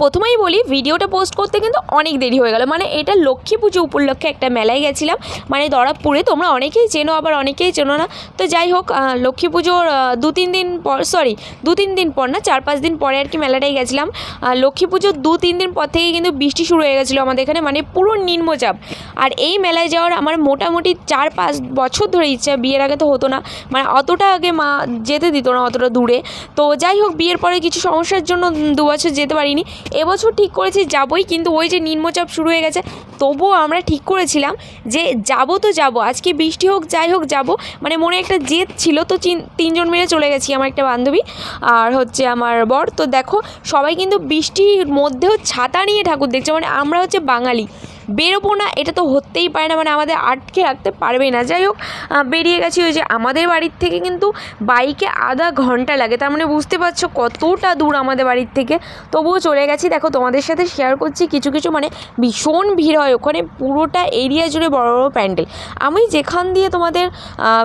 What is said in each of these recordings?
প্রথমেই বলি, ভিডিওটা পোস্ট করতে কিন্তু অনেক দেরি হয়ে গেল। মানে এটা লক্ষ্মী পুজো উপলক্ষে একটা মেলায় গেছিলাম। মানে দরাবপুরে তোমরা অনেকেই চেনো, আবার অনেকেই চেনো না। তো যাই হোক লক্ষ্মী পুজোর দু তিন দিন পর সরি দু তিন দিন পর না, চার পাঁচ দিন পরে আর কি মেলাটাই গেছিলাম। লক্ষ্মী পুজোর দু তিন দিন পর থেকেই কিন্তু বৃষ্টি শুরু হয়ে গেছিল আমাদের এখানে। মানে পুরো নিম্নচাপ। আর এই মেলায় যাওয়ার আমার মোটামুটি চার পাঁচ বছর ধরে ইচ্ছা, বিয়ের আগে তো হতো না। মানে অতটা আগে মা যেতে দিত না, অতটা দূরে। তো যাই হোক, বিয়ের পরে কিছু সমস্যার জন্য দু বছর যেতে পারিনি। এবছর ঠিক করেছি, যাবই, কিন্তু ওই যে নিম্নচাপ শুরু হয়ে গেছে, তবুও আমরা ঠিক করেছিলাম যে যাব তো যাব, আজকে বৃষ্টি হোক, যাই হোক যাব। মানে মনে একটা জেদ ছিল, তো তিনজন মিলে চলে গেছি আমার একটা বান্ধবী আর হচ্ছে আমার বর। তো দেখো, সবাই কিন্তু বৃষ্টির মধ্যেও ছাতা নিয়ে ঠাকুর দেখছে মানে আমরা হচ্ছে বাঙালি। বেরোবো না, এটা তো হতেই পারে না মানে আমাদের আটকে রাখতে পারবে না। যাই হোক বেরিয়ে গেছি ওই যে আমাদের বাড়ির থেকে কিন্তু বাইকে আধা ঘণ্টা লাগে। তার মানে বুঝতে পারছ কতটা দূর আমাদের বাড়ির থেকে। তবুও চলে গেছি। দেখো, তোমাদের সাথে শেয়ার করছি কিছু কিছু মানে ভীষণ ভিড় হয়। ওখানে পুরোটা এরিয়া জুড়ে বড় বড় প্যান্ডেল। আমি যেখান দিয়ে তোমাদের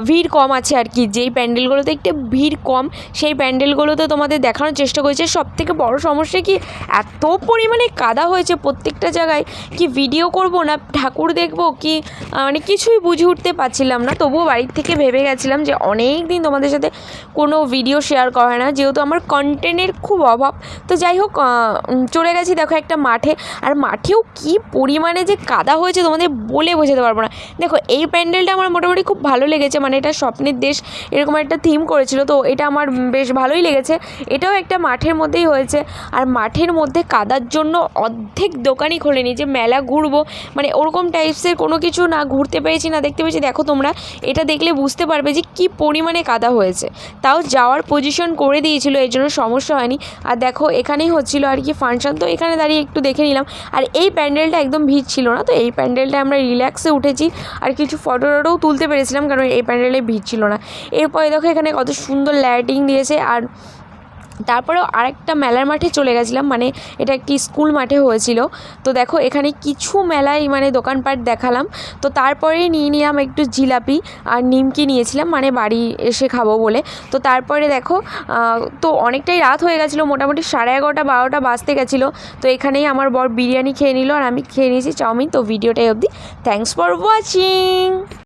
ভিড় কম আছে আর কি, যেই প্যান্ডেলগুলোতে একটু ভিড় কম, সেই প্যান্ডেলগুলোতে তোমাদের দেখানোর চেষ্টা করেছে। সব থেকে বড় সমস্যা কি, এত পরিমাণে কাদা হয়েছে প্রত্যেকটা জায়গায়, কি ভিডিও করব না, ঠাকুর দেখব কি মানে কিছুই বুঝে উঠতে পারছিলাম না। তবুও বাড়ির থেকে ভেবে গেছিলাম যে অনেক দিন তোমাদের সাথে কোনো ভিডিও শেয়ার করা না, যেহেতু আমার কন্টেন্টের খুব অভাব। তো যাই হোক চলে গেছি দেখো একটা মাঠে। আর মাঠেও কি পরিমাণে যে কাদা হয়েছে তোমাদের বলে বোঝাতে পারব না। দেখো, এই প্যান্ডেলটা আমার মোটামুটি খুব ভালো লেগেছে মানে এটা স্বপ্নের দেশ, এরকম একটা থিম করেছিল। তো এটা আমার বেশ ভালোই লেগেছে। এটাও একটা মাঠের মধ্যেই হয়েছে। আর মাঠের মধ্যে কাদার জন্য অর্ধেক দোকানই খোলেনি, যে মেলা ঘুরবো মানে ওরকম টাইপসের কোনো কিছু না ঘুরতে পেরেছি, না দেখতে পেয়েছি দেখো তোমরা, এটা দেখলে বুঝতে পারবে যে কী পরিমাণে কাদা হয়েছে। তাও যাওয়ার পজিশন করে দিয়েছিল, এর জন্য সমস্যা হয়নি। আর দেখো, এখানেই হচ্ছিল আর কি ফাংশন। তো এখানে দাঁড়িয়ে একটু দেখে নিলাম। আর এই প্যান্ডেলটা একদম ভিড় ছিল না, তো এই প্যান্ডেলটা আমরা রিল্যাক্সে উঠেছি। আর কিছু ফটো টটোও তুলতে পেরেছিলাম, কারণ এই প্যান্ডেলে ভিড় ছিল না। এরপরে দেখো, এখানে কত সুন্দর লাইটিং দিয়েছে। আর তারপরেও আরেকটা মেলার মাঠে চলে গেছিলাম মানে এটা একটি স্কুল মাঠে হয়েছিল। তো দেখো, এখানে কিছু মেলায় মানে দোকানপাট দেখালাম। তো তারপরে নিয়ে নিলাম একটু জিলাপি আর নিমকি নিয়েছিলাম মানে বাড়ি এসে খাব বলে। তো তারপরে দেখো তো অনেকটাই রাত হয়ে গেছিল, মোটামুটি সাড়ে এগারোটা, বারোটা বাজতে গেছিল। তো এখানেই আমার বর বিরিয়ানি খেয়ে নিল আর আমি খেয়ে নিয়েছি চাউমিন। তো ভিডিওটাই অবধি। Thanks for watching